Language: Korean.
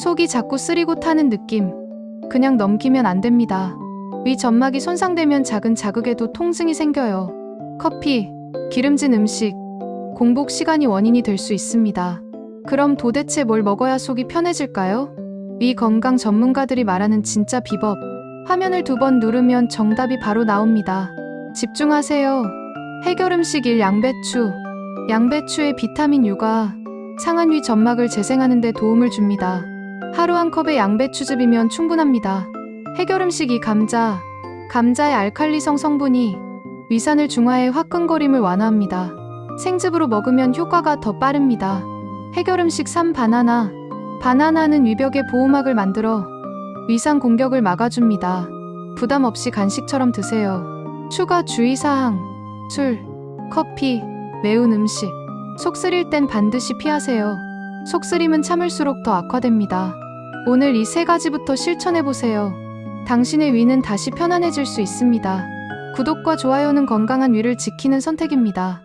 속이 자꾸 쓰리고 타는 느낌. 그냥 넘기면 안 됩니다. 위 점막이 손상되면 작은 자극에도 통증이 생겨요. 커피, 기름진 음식, 공복 시간이 원인이 될 수 있습니다. 그럼 도대체 뭘 먹어야 속이 편해질까요? 위 건강 전문가들이 말하는 진짜 비법. 화면을 두 번 누르면 정답이 바로 나옵니다. 집중하세요. 해결 음식 1 양배추. 양배추의 비타민 U가 상한 위 점막을 재생하는 데 도움을 줍니다. 하루 한 컵의 양배추즙이면 충분합니다. 해결 음식 2 감자. 감자의 알칼리성 성분이 위산을 중화해 화끈거림을 완화합니다. 생즙으로 먹으면 효과가 더 빠릅니다. 해결 음식 3 바나나. 바나나는 위벽에 보호막을 만들어 위산 공격을 막아줍니다. 부담 없이 간식처럼 드세요. 추가 주의사항. 술, 커피, 매운 음식. 속 쓰릴 땐 반드시 피하세요. 속 쓰림은 참을수록 더 악화됩니다. 오늘 이 세 가지부터 실천해보세요. 당신의 위는 다시 편안해질 수 있습니다. 구독과 좋아요는 건강한 위를 지키는 선택입니다.